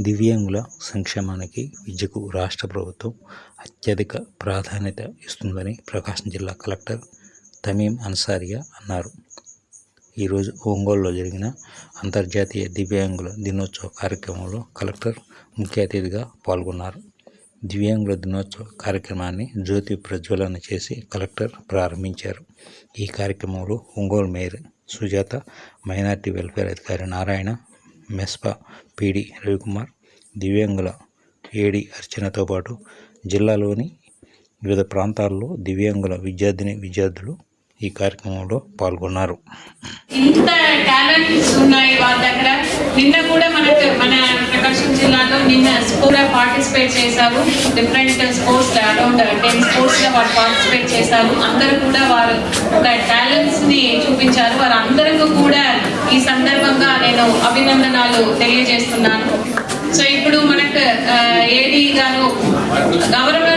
దివ్యాంగుల సంక్షేమానికి విద్యకు రాష్ట్ర ప్రభుత్వం అత్యధిక ప్రాధాన్యత ఇస్తుందని ప్రకాశం జిల్లా కలెక్టర్ తమీం అన్సారియా అన్నారు. ఈరోజు ఒంగోలులో జరిగిన అంతర్జాతీయ దివ్యాంగుల దినోత్సవ కార్యక్రమంలో కలెక్టర్ ముఖ్య అతిథిగా పాల్గొన్నారు. దివ్యాంగుల దినోత్సవ కార్యక్రమాన్ని జ్యోతి ప్రజ్వలన చేసి కలెక్టర్ ప్రారంభించారు. ఈ కార్యక్రమంలో Ongole mayor Sujatha minority welfare అధికారి నారాయణ మెస్పా పీడి రవికుమార్ దివ్యాంగుల ఏడి అర్చనతో పాటు జిల్లాలోని వివిధ ప్రాంతాల్లో దివ్యాంగుల విద్యార్థిని విద్యార్థులు ఈ కార్యక్రమంలో పాల్గొన్నారు. ఇంత టాలెంట్స్ ఉన్నాయి వాళ్ళ దగ్గర. నిన్న కూడా మనకు మన ప్రకాశం జిల్లాలో నిన్న స్కూల్లో పార్టిసిపేట్ చేశారు. Different sports around ten sports వారు పార్టిసిపేట్ చేశారు. అందరూ కూడా వారు ఒక టాలెంట్స్ని చూపించారు. వారు అందరికీ కూడా ఈ సందర్భంగా నేను అభినందనాలు తెలియజేస్తున్నాను. సో ఇప్పుడు మనకు ఏడీ గారు గవర్నమెంట్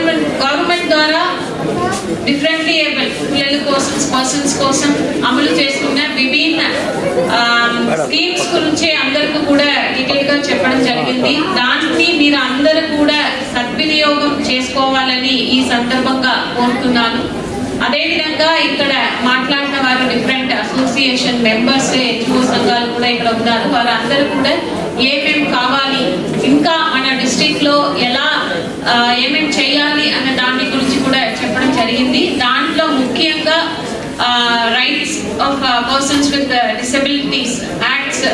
పర్సన్స్ కోసం అమలు చేస్తున్న విభిన్న స్కీమ్స్ గురించి అందరికీ కూడా డీటెయిల్గా చెప్పడం జరిగింది. దాన్ని మీరు అందరూ కూడా సద్వినియోగం చేసుకోవాలని ఈ సందర్భంగా కోరుతున్నాను. అదేవిధంగా ఇక్కడ మాట్లాడిన వారు డిఫరెంట్ అసోసియేషన్ మెంబర్స్ ఎన్జిఓ సంఘాలు కూడా ఇక్కడ ఉన్నారు. వారందరూ అందరూ కూడా ఏమేమి కావాలి ఇంకా మన డిస్టిక్లో ఎలా ఏమేమి చేయాలి అన్న దాని గురించి కూడా చెప్పడం జరిగింది దాంట్లో ముఖ్యంగా rights of persons with disabilities acts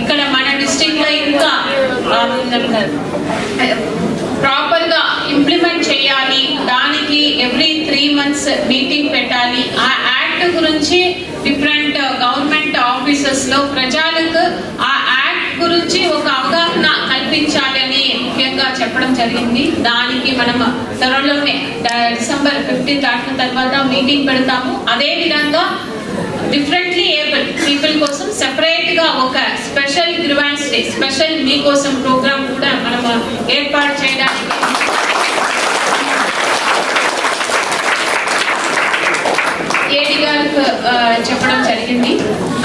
ఇక్కడ మన డిస్టిక్లో ఇంకా ప్రాపర్గా ఇంప్లిమెంట్ చేయాలి. దానికి ఎవ్రీ త్రీ మంత్స్ మీటింగ్ పెట్టాలి. ఆ యాక్ట్ గురించి డిఫరెంట్ గవర్నమెంట్ ఆఫీసెస్లో ప్రజలకు ఆ యాక్ట్ గురించి ఒక అవగాహన కల్పించాలి అని ముఖ్యంగా చెప్పడం జరిగింది. దానికి మనం త్వరలోనే డిసెంబర్ ఫిఫ్టీన్ దాటిన తర్వాత మీటింగ్ పెడతాము. అదే విధంగా డిఫరెంట్లీ ఏబుల్ పీపుల్ కోసం సెపరేట్గా ఒక స్పెషల్ గ్రివాన్స్ స్పెషల్ మీకోసం ప్రోగ్రామ్ కూడా మనం ఏర్పాటు చేయడానికి ఏడి గారికి చెప్పడం జరిగింది.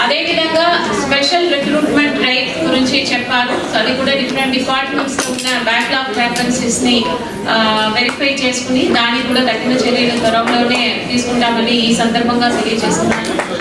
అదే విధంగా స్పెషల్ రిక్రూట్మెంట్ డ్రైవ్ గురించి చెప్పారు. సో అది కూడా డిఫరెంట్ డిపార్ట్మెంట్స్లో ఉన్న బ్యాక్లాగ్ వేకెన్సీస్ని వెరిఫై చేసుకుని దానికి కూడా తగిన చర్యలు త్వరలోనే తీసుకుంటామని ఈ సందర్భంగా తెలియజేస్తున్నాను.